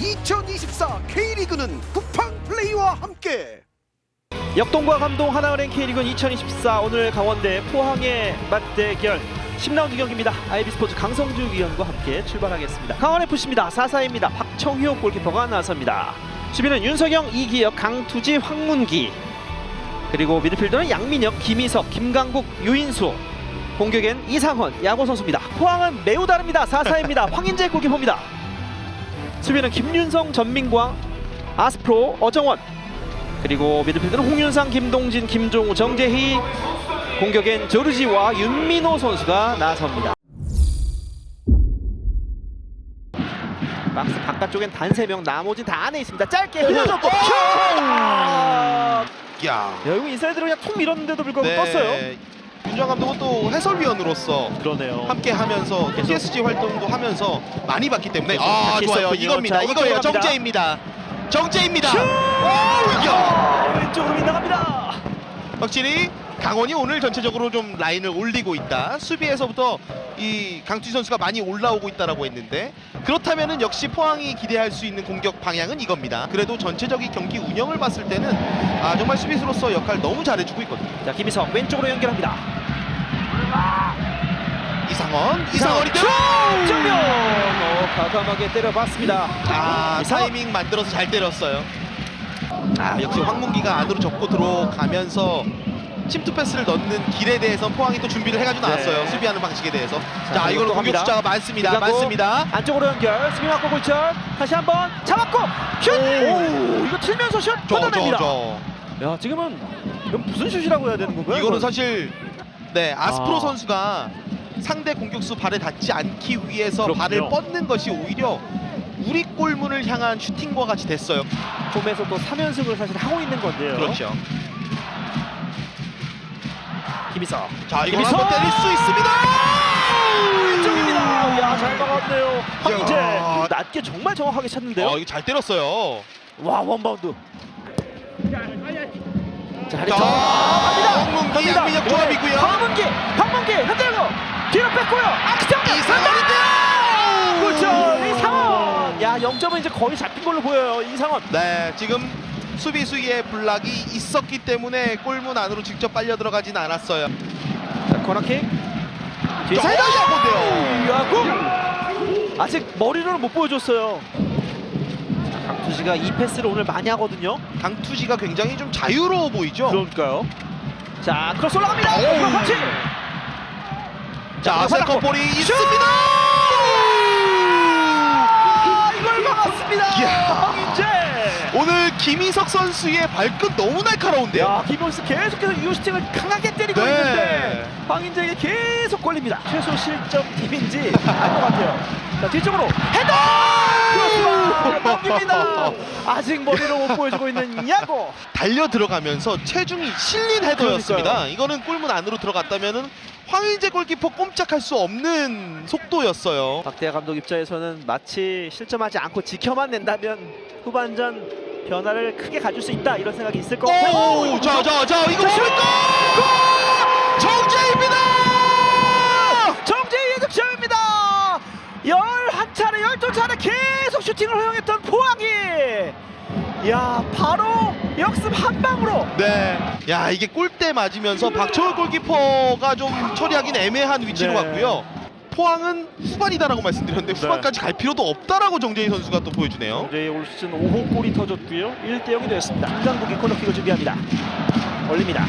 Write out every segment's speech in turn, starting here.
2024 K리그는 쿠팡 플레이와 함께 역동과 감동 하나은행 K리그 2024 오늘 강원대 포항의 맞대결 10라운드 경기입니다. IB스포츠 강성주 위원과 함께 출발하겠습니다. 강원FC입니다. 4사입니다. 박청효 골키퍼가 나섭니다. 수비는 윤석영, 이기혁, 강투지, 황문기 그리고 미드필더는 양민혁, 김희석, 김강국, 유인수 공격엔 이상헌, 야구 선수입니다. 포항은 매우 다릅니다. 4사입니다. 황인재 골키퍼입니다. 수비는 김윤성, 전민광, 아스프로, 어정원 그리고 미드필더는 홍윤상, 김동진, 김종우, 정재희 공격엔 조르지와 윤민호 선수가 나섭니다. 박스 바깥쪽엔 단 3명 나머지 다 안에 있습니다. 짧게! 아, 야. 야, 이거 인사이드로 그냥 통 밀었는데도 불구하고 네. 떴어요. 윤정 감독은 또 해설위원으로서 그러네요. 함께 하면서 계속- PSG 활동도 하면서 많이 봤기 때문에 아 같이 좋아요 있었군요. 이겁니다 자, 이거예요 오른쪽으로 갑니다. 정재입니다 정재입니다 슛! 오, 야. 아, 왼쪽으로 빗나갑니다. 확실히 강원이 오늘 전체적으로 좀 라인을 올리고 있다 수비에서부터 이 강투지 선수가 많이 올라오고 있다라고 했는데 그렇다면은 역시 포항이 기대할 수 있는 공격 방향은 이겁니다 그래도 전체적인 경기 운영을 봤을 때는 아 정말 수비수로서 역할 너무 잘해주고 있거든요 자, 김희석 왼쪽으로 연결합니다. 이상원 이상원이 슛! 정면! 어, 과감하게 때려봤습니다. 아 이상원. 타이밍 만들어서 잘 때렸어요. 아 역시 황문기가 안으로 접고 들어가면서 침투 패스를 넣는 길에 대해서 포항이 또 준비를 해가지고 네. 나왔어요. 수비하는 방식에 대해서. 자, 자, 이걸로 또 공격 갑니다. 숫자가 많습니다. 많습니다. 안쪽으로 연결 수비 맞고 골절 다시 한번 잡았고 슛! 오, 이거 틀면서 슛 걷어냅니다. 저. 야 지금은 이건 무슨 슛이라고 해야 되는 건가요? 이거는? 사실 네 아스프로 아. 선수가 상대 공격수 발에 닿지 않기 위해서 그렇군요. 발을 뻗는 것이 오히려 우리 골문을 향한 슈팅과 같이 됐어요. 홈에서 또 3연승을 사실 하고 있는 건데요. 그렇죠. 김희석 자, 이거! 한번 때릴 수 있습니다. 왼쪽입니다. 야 잘 막았네요. 황인재 야. 낮게 정말 정확하게 찼는데요. 어, 이거 잘 때렸어요. 와 원바운드. 자, 자, 리턴. 갑니다. 황문기. 양민혁 네. 조합이고요. 황문기, 황문기 흔들고 뒤로 뺐고요. 악성 이상원인데요. 그렇죠. 이상원. 야 0점은 이제 거의 잡힌 걸로 보여요. 이상원. 네, 지금 수비수의 블락이 있었기 때문에 골문 안으로 직접 빨려 들어가진 않았어요. 자, 코너킥. 야구인데요. 야구. 아직 머리로는 못 보여줬어요. 자, 강투지가 이 패스를 오늘 많이 하거든요. 강투지가 굉장히 좀 자유로워 보이죠? 그러니까요. 자, 크로스 올라갑니다. 펀치. 자. 세컨볼이 있습니다. 아, 이걸 막았습니다. 이야. 오늘 김희석 선수의 발끝 너무 날카로운데요. 야, 김원수 계속해서 유스팅을 강하게 때리고 네. 있는데 황인재에게 계속 걸립니다. 최소 실점 팀인지 알 것 같아요. 자, 뒤쪽으로 헤더! 크로스 넘깁니다. 아직 머리로 못 보여주고 있는 야고. 달려 들어가면서 체중이 실린 헤더였습니다. 그러니까요. 이거는 골문 안으로 들어갔다면은 황희재 골키퍼 꼼짝할 수 없는 속도였어요. 박대하 감독 입장에서는 마치 실점하지 않고 지켜만 낸다면 후반전 변화를 크게 가질 수 있다 이런 생각이 있을 것 같고 오, 자, 자, 자, 이거 뭡니까? 정재입니다. 정재희의 득점입니다 11 차례 12차례 계속 슈팅을 허용했던 포항이 야 바로 역습 한 방으로 네. 야, 이게 골대 맞으면서 박철호 골키퍼가 좀 처리하기는 애매한 위치로 네. 갔고요. 포항은 후반이다라고 말씀드렸는데 네. 후반까지 갈 필요도 없다라고 정재희 선수가 또 보여주네요. 정재희 올 시즌 5호 골이 터졌고요 1대 0이 되었습니다 김강국이 코너킥을 준비합니다 올립니다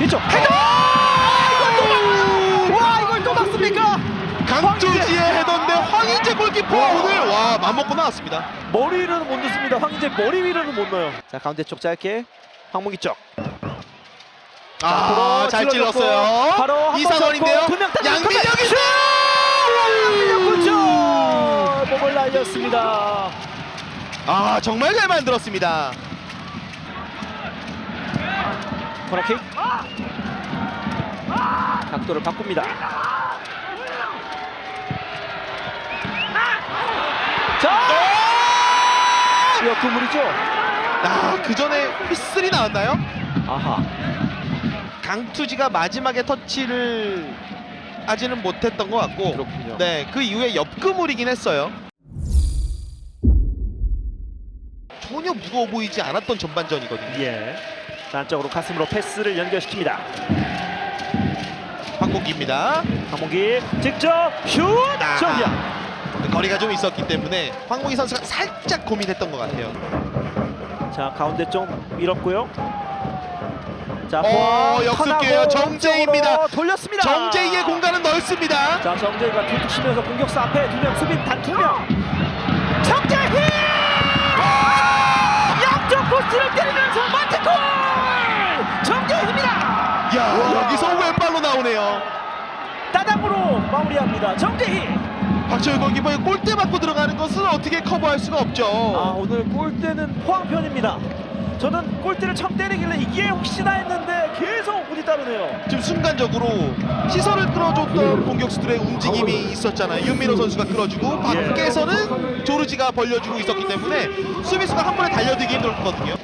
뒤쪽 헤더 이걸 또 막- 와 이걸 또 막습니까 강조지의 헤더인데 황희재 골키퍼 와. 오늘 와 맘먹고 나왔습니다. 머리 위로는 못 넣습니다. 황인재 머리 위로는 못 넣어요. 자 가운데 쪽 짧게 황문기 쪽. 아, 잘 찔러줬고, 찔렀어요. 바로 이상원인데요. 양민혁이 양민혁 굴절 몸을 날렸습니다. 아 정말 잘 만들었습니다. 코너킥. 각도를 바꿉니다. 자, 이거 그물이죠? 아 그 전에 휘슬이 나왔나요? 아하. 강투지가 마지막에 터치를 하지는 못했던 것 같고 그렇군요. 네 그 이후에 옆그물이긴 했어요. 전혀 무거워 보이지 않았던 전반전이거든요. 예. 자, 안쪽으로 가슴으로 패스를 연결시킵니다. 황목기입니다. 강목이 직접 슛! 아. 정리야. 거리가 좀 있었기 때문에 황목기 선수가 살짝 고민했던 것 같아요. 자, 가운데 좀 밀었고요. 자, 어, 역습기예요. 정재희입니다. 오른쪽으로 돌렸습니다. 정재희의 공간은 넓습니다. 자, 정재희가 툭툭 치면서 공격수 앞에 두 명, 수빈 단 두 명. 정재희! 양쪽 포스트를 때리면서 마트골! 정재희입니다. 야 우와. 여기서 왼발로 나오네요. 따당으로 마무리합니다. 정재희. 박철 골키퍼의 골대 맞고 들어가는 것은 어떻게 커버할 수가 없죠. 아, 오늘 골대는 포항 편입니다. 저는 골대를 처음 때리길래 이게 혹시나 했는데 계속 운이 따르네요. 지금 순간적으로 시선을 끌어줬던 공격수들의 움직임이 있었잖아요. 윤민호 선수가 끌어주고 밖에서는 조르지가 벌려주고 있었기 때문에 수비수가 한 번에 달려들기 힘들었거든요.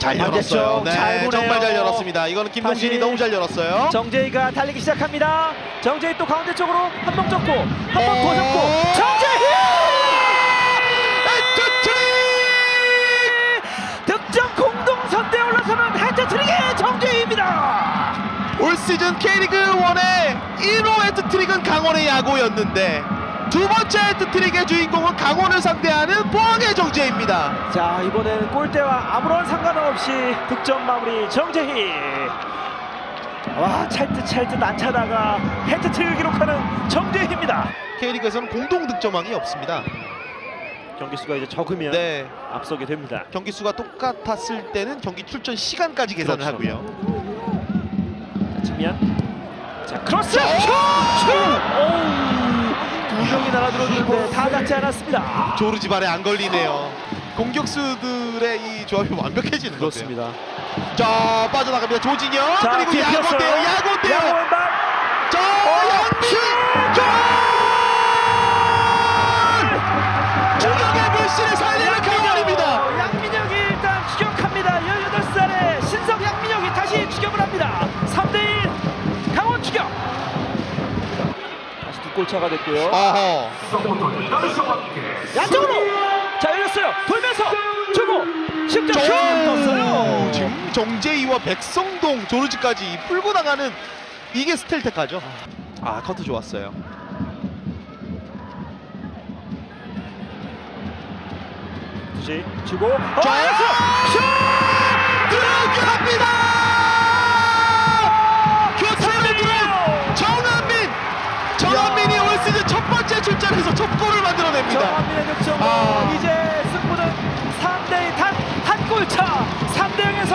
잘 열었어요. 잘 네, 보내요. 정말 잘 열었습니다. 이거는 김동진이 다시. 너무 잘 열었어요. 정재희가 달리기 시작합니다. 정재희 또 가운데 쪽으로 한 번 접고 한 번더 어. 접고 정재희 헤트트릭! 득점 공동 선대에 올라서는 헤트트릭의 정재희입니다. 올 시즌 K리그 1의 1호 헤트트릭은 강원의 야구였는데 두 번째 헤트트릭의 주인공은 강원을 상대하는 포항의 정재입니다. 자 이번에는 골대와 아무런 상관없이 득점 마무리 정재희. 와 찰듯 찰듯 안 차다가 헤트트릭을 기록하는 정재희입니다. K리그에서는 공동 득점왕이 없습니다. 경기 수가 이제 적으면 네, 앞서게 됩니다. 경기 수가 똑같았을 때는 경기 출전 시간까지 계산을 그렇죠. 하고요. 측면. 자 크로스. 오! 슛! 슛! 오 명이 날아들었는데 다 닿지 않았습니다. 조르지 발에 안 걸리네요. 공격수들의 이 조합이 완벽해지는 거죠. 그렇습니다. 자 빠져나갑니다. 조진영 자 그리고 뒤에 야고인데요. 피었어요. 야구 야고인데요. 왼발. 자 어, 양민 골! 골차가 됐고요. 어허. 양쪽으로. 자 열렸어요. 돌면서 주고 10점 슛 떴어요. 지금 정재희와 백성동 조르지까지 풀고 나가는 이게 스텔테카죠. 아 커트 좋았어요. 다시 주고 어, 자, 열렸어요. 들어갑니다.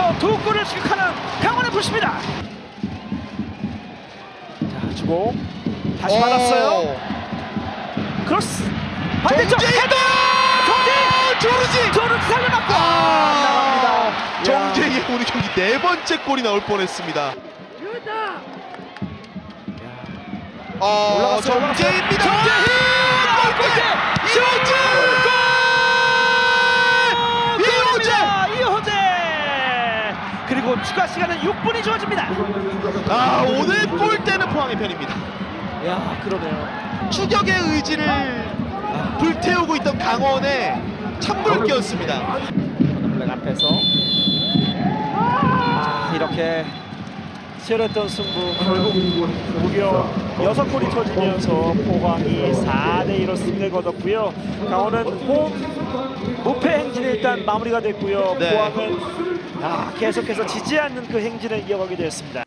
3대 0에서 두 골을 기록하는 강원의 부십니다. 자 주고 다시 오. 받았어요. 크로스 반대쪽! 헤더. 조르지. 조르 살려놨고 아, 나갑니다. 정재희의 오늘 경기 네 번째 골이 나올 뻔했습니다. 어, 올라갔어요, 정재희입니다. 정재희! 골대! 이호재! 골! 이호재! 이호재! 이호재! 그리고 추가 시간은 6분이 주어집니다. 아, 오늘 골대는 포항의 편입니다. 야, 그러네요. 추격의 의지를 불태우고 있던 강원의 찬물기였습니다. 블랙 앞에서 자, 이렇게 치열했던 승부 결국 무려 여섯 골이 터지면서 포항이 4대 2로 승리를 거뒀고요. 강원은 홈 무패 행진이 일단 마무리가 됐고요. 네. 포항은 아, 계속해서 지지 않는 그 행진을 이어가게 되었습니다.